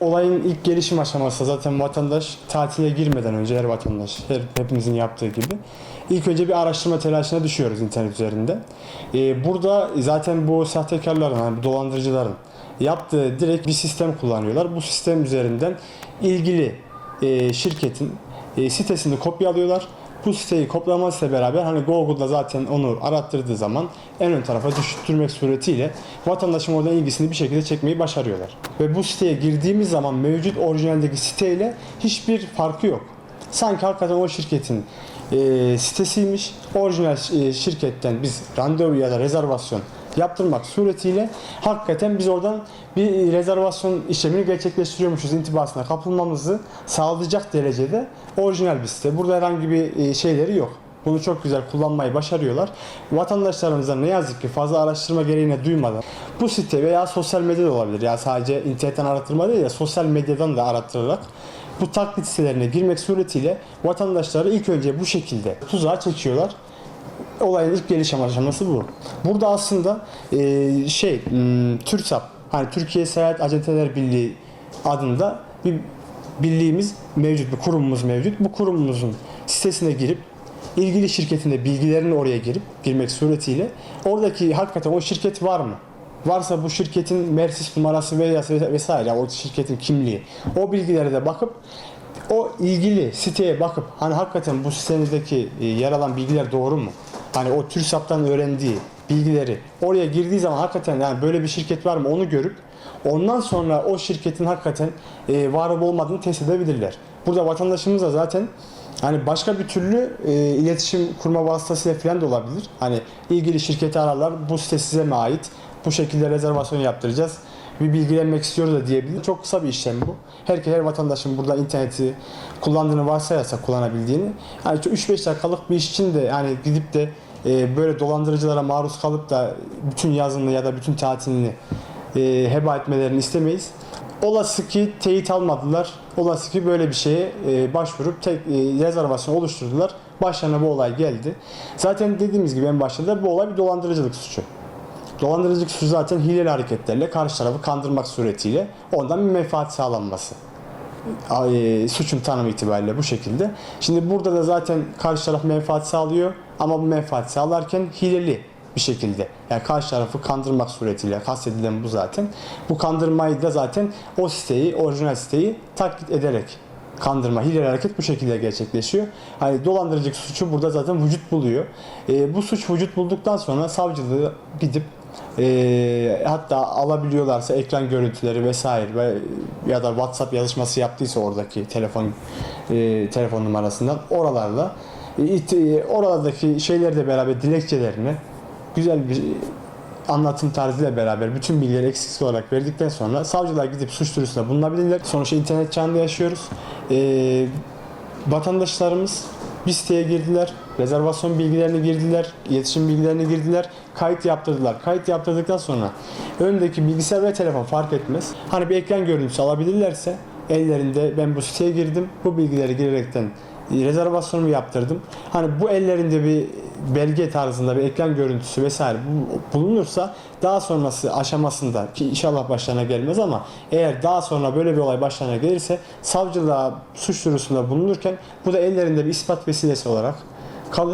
Olayın ilk gelişim aşaması zaten vatandaş tatile girmeden önce her vatandaş, her, hepimizin yaptığı gibi ilk önce bir araştırma telaşına düşüyoruz internet üzerinde. Ee, burada zaten bu sahtekarların, yani bu dolandırıcıların yaptığı direkt bir sistem kullanıyorlar. Bu sistem üzerinden ilgili e, şirketin e, sitesini kopyalıyorlar. Bu siteyi kopyalamasıyla beraber hani Google'da zaten onu arattırdığı zaman en ön tarafa düşürtmek suretiyle vatandaşın oradan ilgisini bir şekilde çekmeyi başarıyorlar. Ve bu siteye girdiğimiz zaman mevcut orijinaldeki siteyle hiçbir farkı yok. Sanki hakikaten o şirketin e, sitesiymiş. Orijinal e, şirketten biz randevu ya da rezervasyon yaptırmak suretiyle hakikaten biz oradan bir rezervasyon işlemini gerçekleştiriyormuşuz intibasına kapılmamızı sağlayacak derecede orijinal bir site. Burada herhangi bir e, şeyleri yok. Bunu çok güzel kullanmayı başarıyorlar. Vatandaşlarımıza ne yazık ki fazla araştırma gereğine duymadan bu site veya sosyal medyada olabilir. Ya sadece internetten arattırma değil de sosyal medyadan da arattırarak bu taklit sitelerine girmek suretiyle vatandaşları ilk önce bu şekilde tuzağa çekiyorlar olayın ilk gelişim aşaması bu. Burada aslında e, şey TÜRSAP hani Türkiye Seyahat Acenteler Birliği adında bir birliğimiz mevcut, bir kurumumuz mevcut. Bu kurumumuzun sitesine girip ilgili şirketin de bilgilerini oraya girip girmek suretiyle oradaki hakikaten o şirket var mı? Varsa bu şirketin Mersis numarası veya vesaire o şirketin kimliği o bilgilere de bakıp o ilgili siteye bakıp hani hakikaten bu sitenizdeki e, yer alan bilgiler doğru mu? Hani o TÜRSAP'tan öğrendiği bilgileri oraya girdiği zaman hakikaten yani böyle bir şirket var mı onu görüp ondan sonra o şirketin hakikaten e, var olup olmadığını test edebilirler. Burada vatandaşımız da zaten hani başka bir türlü e, iletişim kurma vasıtasıyla falan da olabilir. Hani ilgili şirketi ararlar bu site size mi ait? Bu şekilde rezervasyon yaptıracağız bir bilgilenmek istiyoruz da diyebilir. Çok kısa bir işlem bu. Herkes her vatandaşın burada interneti kullandığını varsayarsa kullanabildiğini. Yani 3-5 dakikalık bir iş için de yani gidip de e, böyle dolandırıcılara maruz kalıp da bütün yazını ya da bütün tatilini e, heba etmelerini istemeyiz. Olası ki teyit almadılar. Olası ki böyle bir şeye e, başvurup tek e, rezervasyon oluşturdular. Başlarına bu olay geldi. Zaten dediğimiz gibi en başta da bu olay bir dolandırıcılık suçu. Dolandırıcılık suçu zaten hileli hareketlerle karşı tarafı kandırmak suretiyle ondan bir menfaat sağlanması. Suçun tanımı itibariyle bu şekilde. Şimdi burada da zaten karşı taraf menfaat sağlıyor ama bu menfaat sağlarken hileli bir şekilde. Yani karşı tarafı kandırmak suretiyle kastedilen bu zaten. Bu kandırmayı da zaten o siteyi, orijinal siteyi taklit ederek kandırma, hileli hareket bu şekilde gerçekleşiyor. Hani dolandırıcılık suçu burada zaten vücut buluyor. E, bu suç vücut bulduktan sonra savcılığı gidip e, hatta alabiliyorlarsa ekran görüntüleri vesaire ve ya da WhatsApp yazışması yaptıysa oradaki telefon e, telefon numarasından oralarla e, e, oralardaki şeyleri de beraber dilekçelerini güzel bir anlatım tarzıyla beraber bütün bilgileri eksiksiz olarak verdikten sonra savcılar gidip suç duyurusunda bulunabilirler. Sonuçta internet çağında yaşıyoruz. Ee, vatandaşlarımız bir siteye girdiler, rezervasyon bilgilerini girdiler, iletişim bilgilerini girdiler, kayıt yaptırdılar. Kayıt yaptırdıktan sonra öndeki bilgisayar ve telefon fark etmez. Hani bir ekran görüntüsü alabilirlerse ellerinde ben bu siteye girdim, bu bilgileri girerekten rezervasyonumu yaptırdım. Hani bu ellerinde bir belge tarzında bir ekran görüntüsü vesaire bu- bulunursa daha sonrası aşamasında ki inşallah başlarına gelmez ama eğer daha sonra böyle bir olay başlarına gelirse savcılığa suç duyurusunda bulunurken bu da ellerinde bir ispat vesilesi olarak kalır.